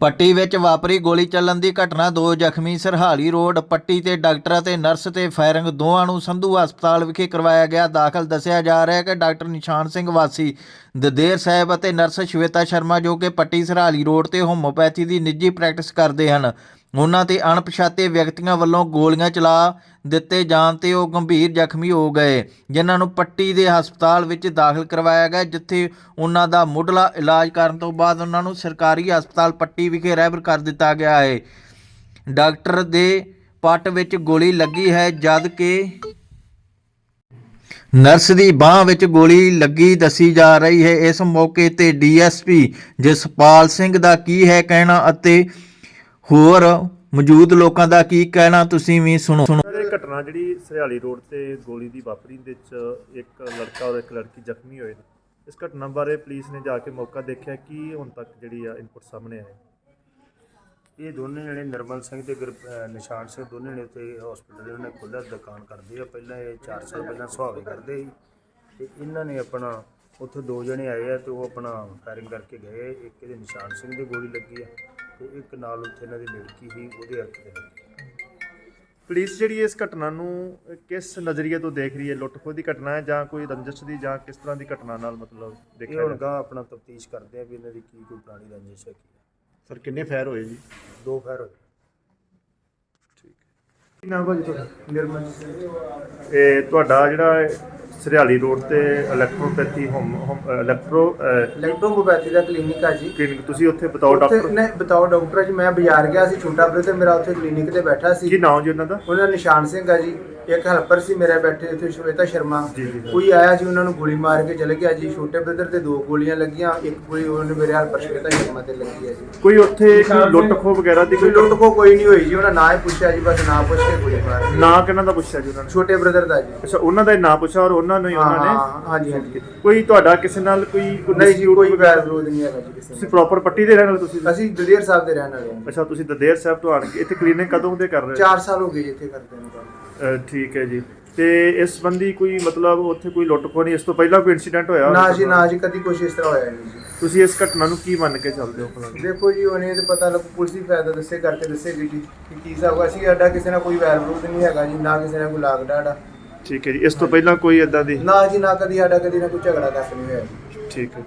ਪੱਟੀ ਵਿੱਚ ਵਾਪਰੀ ਗੋਲੀ ਚੱਲਣ ਦੀ ਘਟਨਾ, ਦੋ ਜ਼ਖਮੀ ਸਰਹਾਲੀ ਰੋਡ, ਪੱਟੀ ਤੇ ਡਾਕਟਰ ਅਤੇ ਨਰਸ ਤੇ ਫਾਇਰਿੰਗ, ਦੋਵਾਂ ਨੂੰ ਸੰਧੂ ਹਸਪਤਾਲ ਵਿਖੇ ਕਰਵਾਇਆ ਗਿਆ। ਦਾਖਲ ਦੱਸਿਆ ਜਾ ਰਿਹਾ ਹੈ ਕਿ ਡਾਕਟਰ ਨਿਸ਼ਾਨ ਸਿੰਘ ਵਾਸੀ, ਦਦੇਰ ਸਾਹਿਬ ਅਤੇ ਨਰਸ ਸ਼ਵੇਤਾ ਸ਼ਰਮਾ ਜੋ ਕਿ ਪੱਟੀ ਸਰਹਾਲੀ ਰੋਡ ਤੇ ਹੋਮੋਪੈਥੀ ਦੀ ਨਿੱਜੀ ਪ੍ਰੈਕਟਿਸ ਕਰਦੇ ਹਨ। ਉਹਨਾਂ ਤੇ ਅਣਪਛਾਤੇ ਵਿਅਕਤੀਆਂ ਵੱਲੋਂ ਗੋਲੀਆਂ ਚਲਾ ਦਿੱਤੇ ਜਾਣ ਤੇ ਉਹ ਗੰਭੀਰ ਜ਼ਖਮੀ ਹੋ ਗਏ, ਜਿਨ੍ਹਾਂ ਨੂੰ ਪੱਟੀ ਦੇ ਹਸਪਤਾਲ ਵਿੱਚ ਦਾਖਲ ਕਰਵਾਇਆ ਗਿਆ, ਜਿੱਥੇ ਉਹਨਾਂ ਦਾ ਮੁੱਢਲਾ ਇਲਾਜ ਕਰਨ ਤੋਂ ਬਾਅਦ ਉਹਨਾਂ ਨੂੰ ਸਰਕਾਰੀ ਹਸਪਤਾਲ ਪੱਟੀ ਵਿਖੇ ਰੈਫਰ ਕਰ ਦਿੱਤਾ ਗਿਆ ਹੈ। ਡਾਕਟਰ ਦੇ ਪੱਟ ਵਿੱਚ ਗੋਲੀ ਲੱਗੀ ਹੈ, ਜਦ ਕਿ ਨਰਸ ਦੀ ਬਾਹ ਵਿੱਚ ਗੋਲੀ ਲੱਗੀ ਦੱਸੀ ਜਾ ਰਹੀ ਹੈ। ਇਸ ਮੌਕੇ ਤੇ ਡੀਐਸਪੀ ਜਸਪਾਲ ਸਿੰਘ ਦਾ ਕੀ ਹੈ ਕਹਿਣਾ ਅਤੇ ਹੋਰ ਮੌਜੂਦ ਲੋਕਾਂ ਦਾ ਕੀ ਕਹਿਣਾ ਤੁਸੀਂ ਵੀ ਸੁਣੋ। ਸੁਣੋ। ਇਹ ਘਟਨਾ ਜਿਹੜੀ ਸਰਿਆਲੀ ਰੋਡ ਤੇ ਗੋਲੀ ਦੀ ਵਾਪਰੀ ਦੇ ਵਿੱਚ ਇੱਕ ਲੜਕਾ ਔਰ ਇੱਕ ਲੜਕੀ ਜ਼ਖਮੀ ਹੋਏ ਨੇ। ਇਸ ਘਟਨਾ ਬਾਰੇ ਪੁਲਿਸ ਨੇ ਜਾ ਕੇ ਮੌਕਾ ਦੇਖਿਆ ਕਿ ਹੁਣ ਤੱਕ ਜਿਹੜੀ ਆ ਇਨਪੁਟ ਸਾਹਮਣੇ ਆਏ ਇਹ ਦੋਨੇ ਜਣੇ ਨਰਮਲ ਸਿੰਘ ਤੇ ਗੁਰ- ਅਹ ਨਿਸ਼ਾਨ ਸਿੰਘ ਦੋਨੇ ਨੇ ਉੱਥੇ ਹਸਪੀਟਲ ਦੇ ਉਹਨੇ ਖੁੱਲ੍ਹਾ ਦੁਕਾਨ ਕਰਦੇ ਆ। ਪਹਿਲਾਂ ਇਹ 4 ਸਾਲ ਪਹਿਲਾਂ ਸੁਹਾਵੇ ਕਰਦੇ ਸੀ ਤੇ ਇਹਨਾਂ ਨੇ ਆਪਣਾ ਉੱਥੇ ਦੋ ਜਣੇ ਆਏ ਆ ਤੇ ਉਹ ਆਪਣਾ ਫਾਇਰਿੰਗ ਕਰਕੇ ਗਏ। ਇੱਕ ਇਹਦੇ ਨਿਸ਼ਾਨ ਸਿੰਘ ਦੇ ਗੋਲੀ ਲੱਗੀ ਆ ਤੇ ਇੱਕ ਨਾਲ ਉੱਥੇ ਇਹਨਾਂ ਦੀ ਲੜਕੀ ਸੀ ਉਹਦੇ ਹੱਥ ਤੇ ਲੱਗੀ। ਪੁਲਿਸ ਜਿਹੜੀ ਇਸ ਘਟਨਾ ਨੂੰ ਕਿਸ ਨਜ਼ਰੀਏ ਤੋਂ ਦੇਖ ਰਹੀ ਹੈ? ਲੁੱਟ ਖੋਹ ਦੀ ਘਟਨਾ ਹੈ ਜਾਂ ਕੋਈ ਰੰਜਿਸ਼ ਦੀ ਜਾਂ ਕਿਸ ਤਰ੍ਹਾਂ ਦੀ ਘਟਨਾ ਨਾਲ ਮਤਲਬ ਇਹ ਦੇਖਿਆ ਹੁਣ ਗਾ ਆਪਣਾ ਤਫਤੀਸ਼ ਕਰਦੇ ਆ ਵੀ ਇਹਨਾਂ ਦੀ ਕੀ ਕੋਈ ਪੁਰਾਣੀ ਰੰਜਿਸ਼ ਹੈ ਕੀ ਹੈ। ਸਰ ਕਿੰਨੇ ਫਾਇਰ ਹੋਏ ਜੀ? ਦੋ ਫਾਇਰ ਹੋਏ। ਕੀ ਨਾਮ ਭਾਜੀ ਤੁਹਾਡਾ? ਨਿਰਮਲ ਇਹ ਤੁਹਾਡਾ ਜਿਹੜਾ ਸਰਿਆਲੀ ਰੋਡ ਤੇ electropathy home electro uh, electropathy ਦਾ ਕਲੀਨਿਕ ਆ ਜੀ। ਕਲੀਨਿਕ ਤੁਸੀਂ ਉੱਥੇ ਬਤਾਓ ਉੱਥੇ ਡਾਕਟਰ ਨੇ ਬਤਾਓ ਡਾਕਟਰ ਜੀ ਮੈਂ ਬਾਜ਼ਾਰ ਗਿਆ ਸੀ ਛੋਟਾ ਬ੍ਰਦਰ ਮੇਰਾ ਉੱਥੇ ਕਲੀਨਿਕ ਤੇ ਬੈਠਾ ਕੀ ਸੀ ਨਾਮ ਜੀ ਉਹਨਾਂ ਦਾ? ਉਹਨਾਂ ਨਿਸ਼ਾਨ ਸਿੰਘ ਆ ਜੀ ਇੱਕ ਹੈਲਪਰ ਸੀ ਮੇਰੇ ਬੈਠੇ ਉੱਥੇ ਸ਼ਵੇਤਾ ਸ਼ਰਮਾ। ਕੋਈ ਆਇਆ ਜੀ ਉਹਨਾਂ ਨੂੰ ਗੋਲੀ ਮਾਰ ਕੇ ਚਲੇ ਗਿਆ ਜੀ। ਛੋਟੇ ਬ੍ਰਦਰ ਤੇ ਦੋ ਗੋਲੀਆਂ ਲੱਗੀਆਂ ਇੱਕ ਗੋਲੀ ਉਹਨੇ ਮੇਰੇ ਹੈਲਪਰ ਸ਼ਵੇਤਾ ਸ਼ਰਮਾ ਤੇ ਲੱਗੀ ਹੈ ਜੀ। ਕੋਈ ਉੱਥੇ ਲੁੱਟ ਖੋਹ ਵਗੈਰਾ ਦੀ ਕੋਈ ਲੁੱਟ ਕੋ ਕੋਈ ਨਹੀਂ ਹੋਈ ਜੀ ਉਹਨਾਂ ਨਾ ਹੀ ਪੁੱਛਿਆ ਜੀ ਬਸ ਨਾ ਪੁੱਛ ਕੇ ਗੋਲੀ ਮਾਰ। ਨਾਂ ਕਿਹਨਾਂ ਦਾ ਪੁੱਛਿਆ ਜੀ ਉਹਨਾਂ ਨੇ? ਛੋਟੇ ਬ੍ਰਦਰ ਦਾ ਜੀ। ਅੱਛਾ ਉਹਨਾਂ ਦਾ ਹੀ ਨਾਂ ਪੁੱਛਿਆ ਔਰ ਉਹਨਾਂ ਨੂੰ ਹੀ ਉਹਨਾਂ ਹਾਂ, ਨੇ ਹਾਂਜੀ ਹਾਂਜੀ। ਕੋਈ ਤੁਹਾਡਾ ਕਿਸੇ ਨਾਲ ਕੋਈ ਨਹੀਂ ਜੀ dispute ਕੋਈ ਵਗੈਰਾ? ਵੈਰ ਵਿਰੋਧ ਨਹੀਂ ਹੈਗਾ ਜੀ ਕਿਸੇ ਤੁਸੀਂ ਨਾਲ। ਪ੍ਰੋਪਰ ਪੱਟੀ ਦੇ ਰਹਿਣ ਵਾਲੇ ਤੁਸੀਂ? ਅਸੀਂ ਦਲੇਰ ਸਾਹਿਬ ਦੇ ਰਹਿਣ ਵਾਲੇ ਹਾਂ ਅੱਛਾ ਤੁਸੀਂ ਦਦੇਰ ਸਾਹਿਬ ਤੋਂ ਆਣ ਕੇ ਇੱਥੇ ਕਲੀਨਿਕ ਕਦੋਂ ਦੇ ਕਰ ਰਹੇ ਹੋ? 4 ਸਾਲ ਹੋ ਗਏ ਜੀ ਇੱਥੇ ਕਰਦੇ ਨੂੰ ਕੰਮ ਠੀਕ ਹੈ ਜੀ। ਤੇ ਇਸ ਸੰਬੰਧੀ ਕੋਈ ਮਤਲਬ ਉੱਥੇ ਕੋਈ ਲੁੱਟ ਖੋਹ ਨਹੀਂ ਇਸ ਤੋਂ ਪਹਿਲਾਂ ਕੋਈ ਇਨਸੀਡੈਂਟ ਹੋਇਆ? ਨਾ ਜੀ ਨਾ ਜੀ ਕਦੀ ਕੁਛ ਇਸ ਤਰ੍ਹਾਂ ਹੋਇਆ ਨਹੀਂ ਜੀ। ਤੁਸੀਂ ਇਸ ਘਟਨਾ ਨੂੰ ਕੀ ਮੰਨ ਕੇ ਚੱਲਦੇ ਹੋ ਭਲਾ? ਦੇਖੋ ਜੀ ਉਹਨੇ ਤੇ ਪਤਾ ਲੱਗ ਪੁਲਿਸ ਹੀ ਫਾਇਦਾ ਦੱਸੇ ਕਰਕੇ ਦੱਸੇਗੀ ਜੀ ਕਿ ਕੀ ਹਿਸਾਬ ਹੈ। ਅਸੀਂ ਸਾਡਾ ਕਿਸੇ ਨਾਲ ਕੋਈ ਵੈਰ ਵਿਰੋਧ ਨਹੀਂ ਹੈਗਾ ਜੀ ਨਾ ਕਿਸੇ ਨਾਲ ਕੋਈ ਲਾਗ ਡਾੜਾ ਠੀਕ ਹੈ ਜੀ। ਇਸ ਤੋਂ ਪਹਿਲਾਂ ਕੋਈ ਇਦਾਂ ਦੀ? ਨਾ ਜੀ ਨਾ ਕਦੀ ਸਾਡਾ ਕਦੀ ਨਾ ਕੋਈ ਝਗੜਾ ਤੱਕ ਨਹੀਂ ਹੋਇਆ ਜੀ। ਠੀਕ ਹੈ